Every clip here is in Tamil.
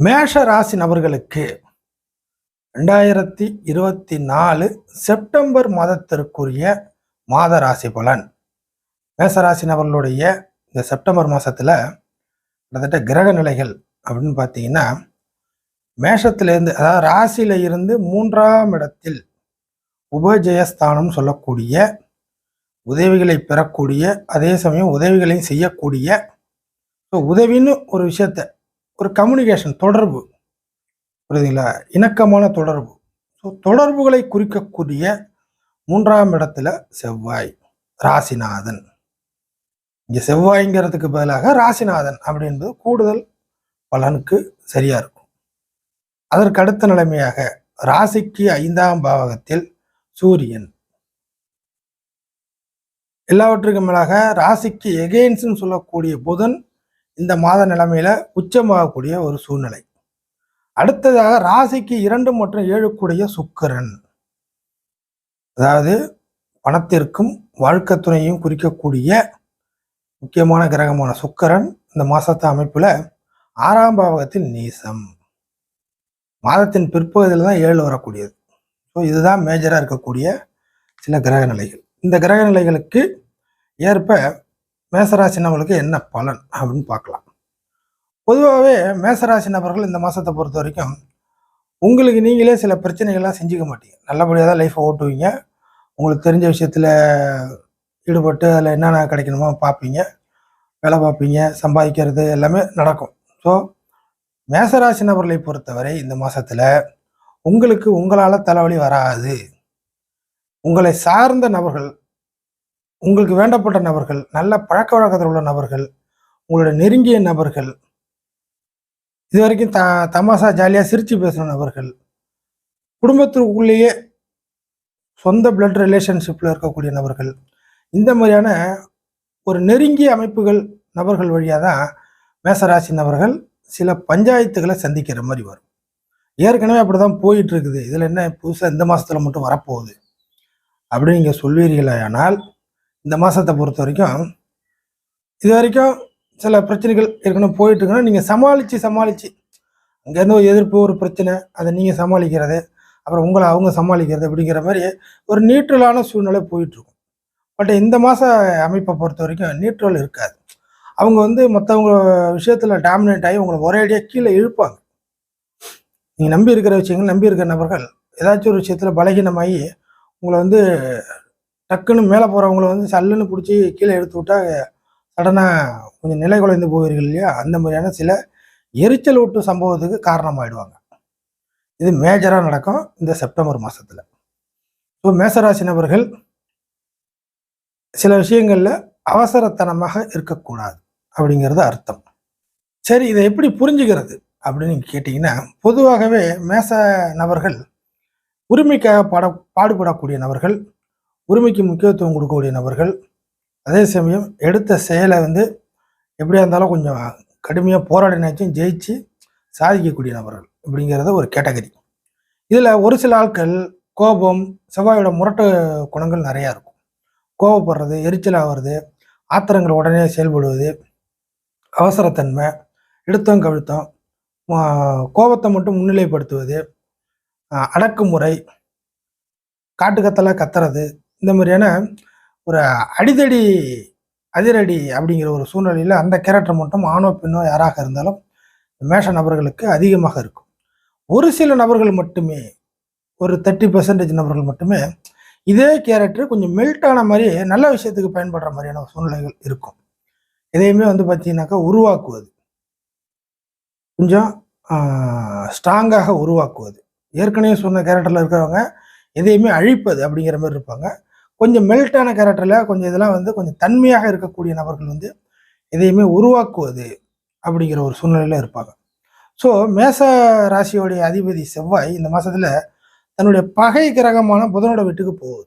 மேஷ ராசி நபர்களுக்கு ரெண்டாயிரத்தி இருபத்தி நாலு செப்டம்பர் மாதத்திற்குரிய மாத ராசி பலன். மேசராசி நபர்களுடைய இந்த செப்டம்பர் மாதத்தில் கிட்டத்தட்ட கிரக நிலைகள் அப்படின்னு பார்த்தீங்கன்னா மேஷத்திலேருந்து அதாவது ராசியில இருந்து மூன்றாம் இடத்தில் உபஜயஸ்தானம் சொல்லக்கூடிய உதவிகளை பெறக்கூடிய அதே சமயம் உதவிகளையும் செய்யக்கூடிய ஸோ உதவின்னு ஒரு விஷயத்த ஒரு கம்யூனிகேஷன் தொடர்பு. புரியுதுங்களா? இணக்கமான தொடர்பு. ஸோ தொடர்புகளை குறிக்கக்கூடிய மூன்றாம் இடத்துல செவ்வாய் ராசிநாதன். இங்கே செவ்வாய்ங்கிறதுக்கு பதிலாக ராசிநாதன் அப்படின்றது கூடுதல் பலனுக்கு சரியாக இருக்கும். அதற்கு அடுத்த நிலைமையாக ராசிக்கு ஐந்தாம் பாவகத்தில் சூரியன். எல்லாவற்றுக்கும் மேலாக ராசிக்கு எகெயின்ஸ்னு சொல்லக்கூடிய புதன் இந்த மாத நிலைமையில உச்சமாகக்கூடிய ஒரு சூழ்நிலை. அடுத்ததாக ராசிக்கு இரண்டு மற்றும் ஏழு கூடிய அதாவது பணத்திற்கும் வாழ்க்கை துணையும் குறிக்கக்கூடிய முக்கியமான கிரகமான சுக்கரன் இந்த மாசத்து அமைப்புல ஆறாம் பாவகத்தில் நீசம். மாதத்தின் பிற்பகுதியில் தான் ஏழு வரக்கூடியது. ஸோ இதுதான் மேஜராக இருக்கக்கூடிய சில கிரக நிலைகள் இந்த கிரக நிலைகளுக்கு ஏற்ப மேசராசி நபர்களுக்கு என்ன பலன் அப்படின்னு பார்க்கலாம். பொதுவாகவே மேசராசி நபர்கள் இந்த மாதத்தை பொறுத்த வரைக்கும் உங்களுக்கு நீங்களே சில பிரச்சனைகள்லாம் செஞ்சுக்க மாட்டீங்க. நல்லபடியாக தான் லைஃப்பை ஓட்டுவீங்க. உங்களுக்கு தெரிஞ்ச விஷயத்தில் ஈடுபட்டு அதில் என்னென்ன கிடைக்கணுமோ பார்ப்பீங்க. வேலை பார்ப்பீங்க சம்பாதிக்கிறது எல்லாமே நடக்கும். ஸோ மேசராசி நபர்களை பொறுத்தவரை இந்த மாதத்தில் உங்களுக்கு உங்களால் தலைவலி வராது. உங்களை சார்ந்த நபர்கள் உங்களுக்கு வேண்டப்பட்ட நபர்கள் நல்ல பழக்க வழக்கத்தில் உள்ள நபர்கள் உங்களோட நெருங்கிய நபர்கள் இது வரைக்கும் த தமாசா ஜாலியாக சிரித்து பேசுகிற நபர்கள் குடும்பத்திற்குள்ளேயே சொந்த பிளட் ரிலேஷன்ஷிப்பில் இருக்கக்கூடிய நபர்கள் இந்த மாதிரியான ஒரு நெருங்கிய அமைப்புகள் நபர்கள் வழியாக தான் மேசராசி நபர்கள் சில பஞ்சாயத்துகளை சந்திக்கிற மாதிரி வரும். ஏற்கனவே அப்படிதான் போயிட்டு இருக்குது. இதில் என்ன புதுசாக இந்த மாதத்தில் மட்டும் வரப்போகுது. அப்படின்னு நீங்கள் சொல்வீர்களானால் இந்த மாதத்தை பொறுத்த வரைக்கும் இது வரைக்கும் சில பிரச்சனைகள் ஏற்கனவே போயிட்டுருக்குன்னா நீங்கள் சமாளித்து சமாளித்து அங்கேருந்து ஒரு எதிர்ப்பு ஒரு பிரச்சனை அதை நீங்கள் சமாளிக்கிறது அப்புறம் உங்களை அவங்க சமாளிக்கிறது அப்படிங்கிற மாதிரி ஒரு நியூட்ரலான சூழ்நிலை போயிட்டு இருக்கும் பட் இந்த மாத அமைப்பை பொறுத்த வரைக்கும் நியூட்ரல் இருக்காது. அவங்க வந்து மற்றவங்க விஷயத்தில் டாமினேட் ஆகி உங்களை ஒரே அடியாக கீழே இழுப்பாங்க. நீங்கள் நம்பி இருக்கிற விஷயங்கள் நம்பி இருக்கிற நபர்கள் ஏதாச்சும் ஒரு விஷயத்தில் பலகீனமாகி உங்களை வந்து டக்குன்னு மேலே போகிறவங்கள வந்து சல்லுன்னு பிடிச்சி கீழே எடுத்து விட்டா சடனாக கொஞ்சம் நிலை குலைந்து போவீர்கள் இல்லையா? அந்த மாதிரியான சில எரிச்சல் ஊட்டு சம்பவத்துக்கு காரணமாயிடுவாங்க. இது மேஜராக நடக்கும் இந்த செப்டம்பர் மாதத்தில் ஸோ மேசராசி நபர்கள் சில விஷயங்களில் அவசரத்தனமாக இருக்கக்கூடாது அப்படிங்கிறது அர்த்தம். சரி இதை எப்படி புரிஞ்சுக்கிறது அப்படின்னு கேட்டிங்கன்னா பொதுவாகவே மேச நபர்கள் உரிமைக்காக பாட பாடுபடக்கூடிய நபர்கள் உரிமைக்கு முக்கியத்துவம் கொடுக்கக்கூடிய நபர்கள் அதே சமயம் எடுத்த செயலை வந்து எப்படியா இருந்தாலும் கொஞ்சம் கடுமையாக போராடினாச்சும் ஜெயிச்சு சாதிக்கக்கூடிய நபர்கள் அப்படிங்கிறத ஒரு கேட்டகரி. இதில் ஒரு சில ஆட்கள் கோபம் செவ்வாயோட முரட்டு குணங்கள் நிறையா இருக்கும். கோபப்படுறது எரிச்சல் ஆகிறது ஆத்திரங்கள் உடனே செயல்படுவது அவசரத்தன்மை எடுத்தம் கவிழ்த்தம் கோபத்தை மட்டும் முன்னிலைப்படுத்துவது அடக்குமுறை காட்டுக்கத்தலை கத்துறது இந்த மாதிரியான ஒரு அடிதடி அதிரடி அப்படிங்கிற ஒரு சூழ்நிலையில் அந்த கேரக்டர் மட்டும் ஆணோ பெண்ணோ யாராக இருந்தாலும் மேஷ நபர்களுக்கு அதிகமாக இருக்கும். ஒரு சில நபர்கள் மட்டுமே ஒரு தேர்ட்டி பர்சன்டேஜ் நபர்கள் மட்டுமே இதே கேரக்டர் கொஞ்சம் மெல்ட் ஆன மாதிரி நல்ல விஷயத்துக்கு பயன்படுற மாதிரியான சூழ்நிலைகள் இருக்கும். இதையுமே வந்து பார்த்தீங்கன்னாக்கா உருவாக்குவது. கொஞ்சம் ஸ்ட்ராங்காக உருவாக்குவது. ஏற்கனவே சொன்ன கேரக்டரில் இருக்கிறவங்க எதையுமே அழிப்பது அப்படிங்கிற மாதிரி இருப்பாங்க. கொஞ்சம் மெல்ட்டான கேரக்டரில் கொஞ்சம் இதெல்லாம் வந்து கொஞ்சம் தன்மையாக இருக்கக்கூடிய நபர்கள் வந்து எதையுமே உருவாக்குவது அப்படிங்கிற ஒரு சூழ்நிலையில் இருப்பாங்க. ஸோ மேச ராசியோடைய அதிபதி செவ்வாய் இந்த மாதத்தில் தன்னுடைய பகை கிரகமான புதனோட வீட்டுக்கு போகுது.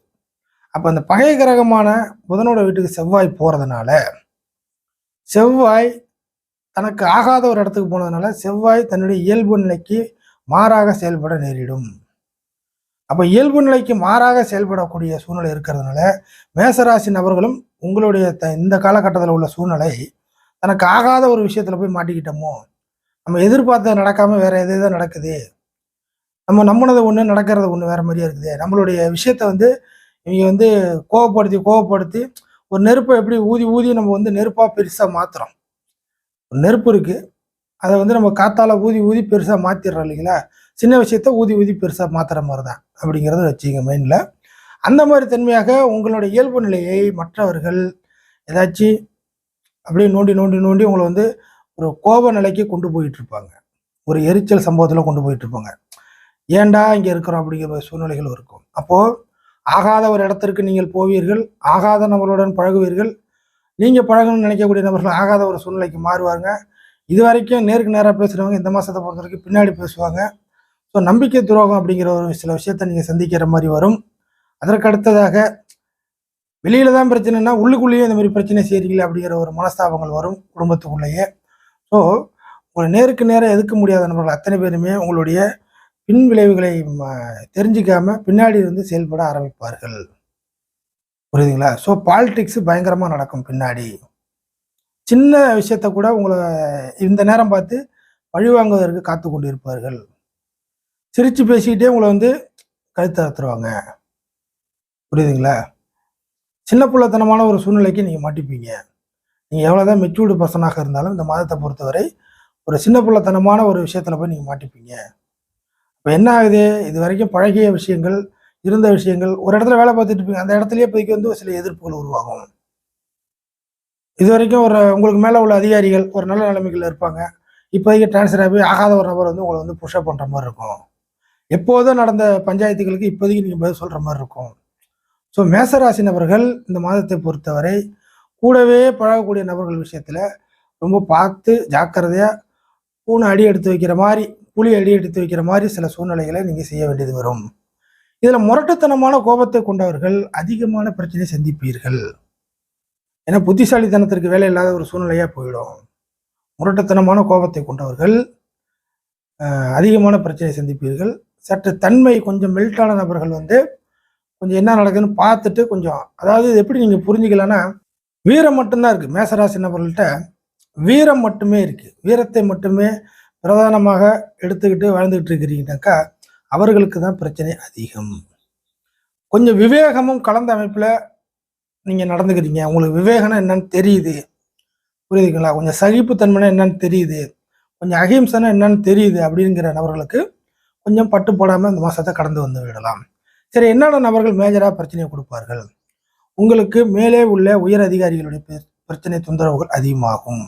அப்போ அந்த பகை கிரகமான புதனோட வீட்டுக்கு செவ்வாய் போகிறதுனால செவ்வாய் தனக்கு ஆகாத ஒரு இடத்துக்கு போனதுனால செவ்வாய் தன்னுடைய இயல்பு நிலைக்கு மாறாக செயல்பட நேரிடும். அப்போ இயல்பு நிலைக்கு மாறாக செயல்படக்கூடிய சூழ்நிலை இருக்கிறதுனால மேசராசி நபர்களும் உங்களுடைய த இந்த காலகட்டத்தில் உள்ள சூழ்நிலை தனக்கு ஆகாத ஒரு விஷயத்தில் போய் மாட்டிக்கிட்டோமோ? நம்ம எதிர்பார்த்தது நடக்காமல் வேறு எது எதோ நடக்குது. நம்ம நம்பினது ஒன்று நடக்கிறது ஒன்று வேறு மாதிரியே இருக்குது. நம்மளுடைய விஷயத்த வந்து இவங்க வந்து கோவப்படுத்தி கோவப்படுத்தி ஒரு நெருப்பை எப்படி ஊதி ஊதி நம்ம வந்து நெருப்பாக பெருசாக மாற்றுறோம் ஒரு நெருப்பு இருக்குது அதை வந்து நம்ம காத்தால் ஊதி ஊதி பெருசாக மாற்றிடுறோம் இல்லைங்களா? சின்ன விஷயத்த ஊதி ஊதி பெருசாக மாற்றுற மாதிரி தான் அப்படிங்கிறத வச்சுங்க மைண்டில் அந்த மாதிரி தன்மையாக உங்களுடைய இயல்பு நிலையை மற்றவர்கள் ஏதாச்சும் அப்படியே நோண்டி நோண்டி நோண்டி உங்களை வந்து ஒரு கோப நிலைக்கு கொண்டு போயிட்டு இருப்பாங்க. ஒரு எரிச்சல் சம்பவத்தில் கொண்டு போயிட்டு இருப்பாங்க. ஏன்டா இங்கே இருக்கிறோம் அப்படிங்கிற சூழ்நிலைகள் இருக்கும். அப்போது ஆகாத ஒரு இடத்திற்கு நீங்கள் போவீர்கள். ஆகாத நபர்களுடன் பழகுவீர்கள். நீங்கள் பழகணும்னு நினைக்கக்கூடிய நபர்கள் ஆகாத ஒரு சூழ்நிலைக்கு மாறுவாங்க. இது வரைக்கும் நேருக்கு நேராக பேசுகிறவங்க இந்த மாதத்தை பொறுத்த வரைக்கும் பின்னாடி பேசுவாங்க. ஸோ நம்பிக்கை துரோகம் அப்படிங்கிற ஒரு சில விஷயத்தை நீங்கள் சந்திக்கிற மாதிரி வரும். அதற்கு அடுத்ததாக வெளியில தான் பிரச்சனைனா உள்ளுக்குள்ளேயே இந்த மாதிரி பிரச்சனை செய்கிறீங்களே அப்படிங்கிற ஒரு மனஸ்தாபங்கள் வரும் குடும்பத்துக்குள்ளேயே. ஸோ உங்களை நேருக்கு நேராக எதுக்க முடியாத நபர்கள் அத்தனை பேருமே உங்களுடைய பின் விளைவுகளை தெரிஞ்சிக்காம பின்னாடி இருந்து செயல்பட ஆரம்பிப்பார்கள். புரியுதுங்களா? ஸோ பாலிடிக்ஸ் பயங்கரமாக நடக்கும் பின்னாடி. சின்ன விஷயத்த கூட உங்களை இந்த நேரம் பார்த்து பழிவாங்குவதற்கு காத்து கொண்டு இருப்பார்கள் சிரித்து பேசிக்கிட்டே உங்களை வந்து கழுத்தறுத்துருவாங்க புரியுதுங்களா? சின்ன பிள்ளைத்தனமான ஒரு சூழ்நிலைக்கு நீங்கள் மாட்டிப்பீங்க. நீங்கள் எவ்வளோதான் மெச்சூர்டு பர்சனாக இருந்தாலும் இந்த மாதத்தை பொறுத்தவரை ஒரு சின்ன பிள்ளைத்தனமான ஒரு விஷயத்தில் போய் நீங்கள் மாட்டிப்பீங்க. இப்போ என்ன ஆகுது? இது வரைக்கும் பழகிய விஷயங்கள் இருந்த விஷயங்கள் ஒரு இடத்துல வேலை பார்த்துட்டு இருப்பீங்க. அந்த இடத்துலயே போய்க்கு வந்து சில எதிர்ப்புகள் உருவாகும். இது வரைக்கும் ஒரு உங்களுக்கு மேலே உள்ள அதிகாரிகள் ஒரு நல்ல நிலைமைகள் இருப்பாங்க. இப்போதைக்கு டிரான்ஸ்ஃபர் ஆகி ஆகாத ஒரு நபர் வந்து உங்களை வந்து புஷ்அப் பண்ணுற மாதிரி இருக்கும். எப்போதோ நடந்த பஞ்சாயத்துகளுக்கு இப்போதைக்கு நீங்கள் பதில் சொல்கிற மாதிரி இருக்கும். ஸோ மேசராசி நபர்கள் இந்த மாதத்தை பொறுத்தவரை கூடவே பழகக்கூடிய நபர்கள் விஷயத்தில் ரொம்ப பார்த்து ஜாக்கிரதையாக பூனை அடி எடுத்து வைக்கிற மாதிரி புளி அடி எடுத்து வைக்கிற மாதிரி சில சூழ்நிலைகளை நீங்கள் செய்ய வேண்டியது வரும். இதில் முரட்டுத்தனமான கோபத்தை கொண்டவர்கள் அதிகமான பிரச்சனை சந்திப்பீர்கள். ஏன்னா புத்திசாலித்தனத்திற்கு வேலை இல்லாத ஒரு சூழ்நிலையாக போயிடும். முரட்டுத்தனமான கோபத்தை கொண்டவர்கள் அதிகமான பிரச்சனை சந்திப்பீர்கள். சற்று தன்மை கொஞ்சம் மெல்ட்டான நபர்கள் வந்து கொஞ்சம் என்ன நடக்குதுன்னு பார்த்துட்டு கொஞ்சம் அதாவது இது எப்படி நீங்கள் புரிஞ்சுக்கலன்னா வீரம் மட்டும்தான் இருக்குது மேசராசி நபர்கள்ட்ட வீரம் மட்டுமே இருக்குது வீரத்தை மட்டுமே பிரதானமாக எடுத்துக்கிட்டு வாழ்ந்துக்கிட்டு இருக்கிறீங்கனாக்கா அவர்களுக்கு தான் பிரச்சனை அதிகம். கொஞ்சம் விவேகமும் கலந்த அமைப்பில் நீங்கள் நடந்துக்கிறீங்க. உங்களுக்கு விவேகம்னா என்னன்னு தெரியுது. புரியுதுங்களா? கொஞ்சம் சகிப்புத்தன்மைனா என்னன்னு தெரியுது. கொஞ்சம் அகிம்சனா என்னன்னு தெரியுது அப்படிங்கிற நபர்களுக்கு கொஞ்சம் பட்டு போடாமல் இந்த மாதத்தை கடந்து வந்து விடலாம். சரி என்னென்ன நபர்கள் மேஜராக பிரச்சனையை கொடுப்பார்கள்? உங்களுக்கு மேலே உள்ள உயர் அதிகாரிகளுடைய பிரச்சனை தொந்தரவுகள் அதிகமாகும்.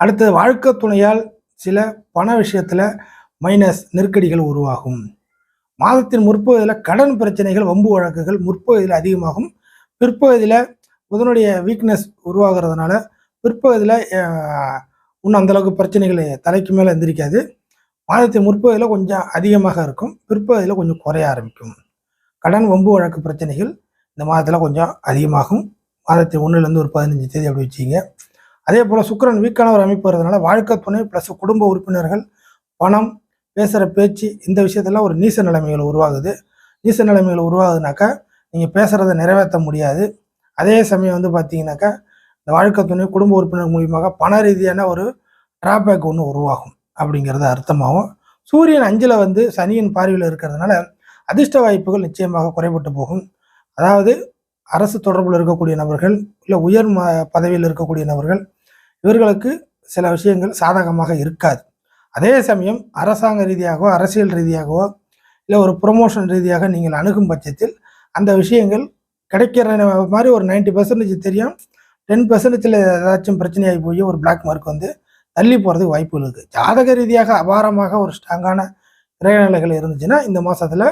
அடுத்தது வாழ்க்கை துணையால் சில பண விஷயத்தில் மைனஸ் நெருக்கடிகள் உருவாகும். மாதத்தின் முற்பகுதியில் கடன் பிரச்சனைகள் வம்பு வழக்குகள் முற்பகுதியில் அதிகமாகும். பிற்பகுதியில் புதனுடைய வீக்னஸ் உருவாகிறதுனால பிற்பகுதியில் இன்னும் அந்தளவுக்கு பிரச்சனைகள் தலைக்கு மேலே எந்திரிக்காது. மாதத்தின் முற்பகுதியில் கொஞ்சம் அதிகமாக இருக்கும். பிற்பகுதியில் கொஞ்சம் குறைய ஆரம்பிக்கும். கடன் வம்பு வழக்கு பிரச்சனைகள் இந்த மாதத்தில் கொஞ்சம் அதிகமாகும். மாதத்தின் ஒன்றுலேருந்து ஒரு பதினஞ்சு தேதி அப்படி வச்சிங்க அதே போல் சுக்கரன் வீக்கான ஒரு அமைப்பு வரதுனால வாழ்க்கை துணை ப்ளஸ் குடும்ப உறுப்பினர்கள் பணம் பேசுகிற பேச்சு இந்த விஷயத்தெல்லாம் ஒரு நீச நிலைமைகள் உருவாகுது. நீச நிலைமைகள் உருவாகுதுனாக்கா நீங்கள் பேசுகிறத நிறைவேற்ற முடியாது. அதே சமயம் வந்து பார்த்தீங்கன்னாக்கா இந்த வாழ்க்கை துணை குடும்ப உறுப்பினர் மூலியமாக பண ரீதியான ஒரு டிராபேக் ஒன்று உருவாகும். அப்படிங்கிறது அர்த்தமாகும் சூரியன் அஞ்சில் வந்து சனியின் பார்வையில் இருக்கிறதுனால அதிர்ஷ்ட வாய்ப்புகள் நிச்சயமாக குறைபட்டு போகும். அதாவது அரசு தொடர்பில் இருக்கக்கூடிய நபர்கள் இல்லை உயர் ம பதவியில் இருக்கக்கூடிய நபர்கள் இவர்களுக்கு சில விஷயங்கள் சாதகமாக இருக்காது. அதே சமயம் அரசாங்க ரீதியாகவோ அரசியல் ரீதியாகவோ இல்லை ஒரு ப்ரொமோஷன் ரீதியாக நீங்கள் அணுகும் பட்சத்தில் அந்த விஷயங்கள் கிடைக்கிற மாதிரி ஒரு நைன்டி பர்சன்டேஜ் தெரியும் டென் பர்சன்டேஜில் ஏதாச்சும் பிரச்சனையாகி போய் ஒரு பிளாக் மார்க் வந்து தள்ளி போகிறதுக்கு வாய்ப்புகள் இருக்குது ஜாதக ரீதியாக அபாரமாக ஒரு ஸ்ட்ராங்கான கிரகநிலைகள் இருந்துச்சுன்னா இந்த மாதத்தில்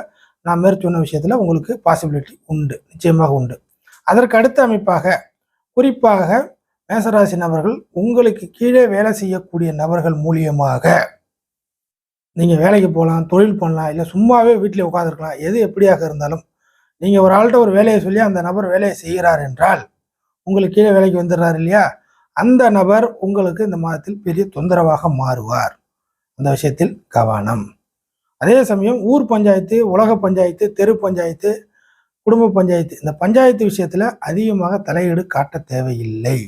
நான் மேற்சொன்ன விஷயத்தில் உங்களுக்கு பாசிபிலிட்டி உண்டு. நிச்சயமாக உண்டு. அதற்கு அடுத்த அமைப்பாக குறிப்பாக மேசராசி நபர்கள் உங்களுக்கு கீழே வேலை செய்யக்கூடிய நபர்கள் மூலியமாக நீங்கள் வேலைக்கு போகலாம் தொழில் பண்ணலாம் இல்லை சும்மாவே வீட்டில் உட்காந்துருக்கலாம் எது எப்படியாக இருந்தாலும் நீங்கள் ஒரு ஆள்கிட்ட ஒரு வேலையை சொல்லி அந்த நபர் வேலையை செய்கிறார் என்றால் உங்களுக்கு கீழே வேலைக்கு வந்துடுறாரு இல்லையா? அந்த நபர் உங்களுக்கு இந்த மாதத்தில் பெரிய தொந்தரவாக மாறுவார். அந்த விஷயத்தில் கவனம். அதே சமயம் ஊர் பஞ்சாயத்து உலக பஞ்சாயத்து தெரு பஞ்சாயத்து குடும்ப பஞ்சாயத்து இந்த பஞ்சாயத்து விஷயத்தில் அதிகமாக தலையீடு காட்ட தேவையில்லை.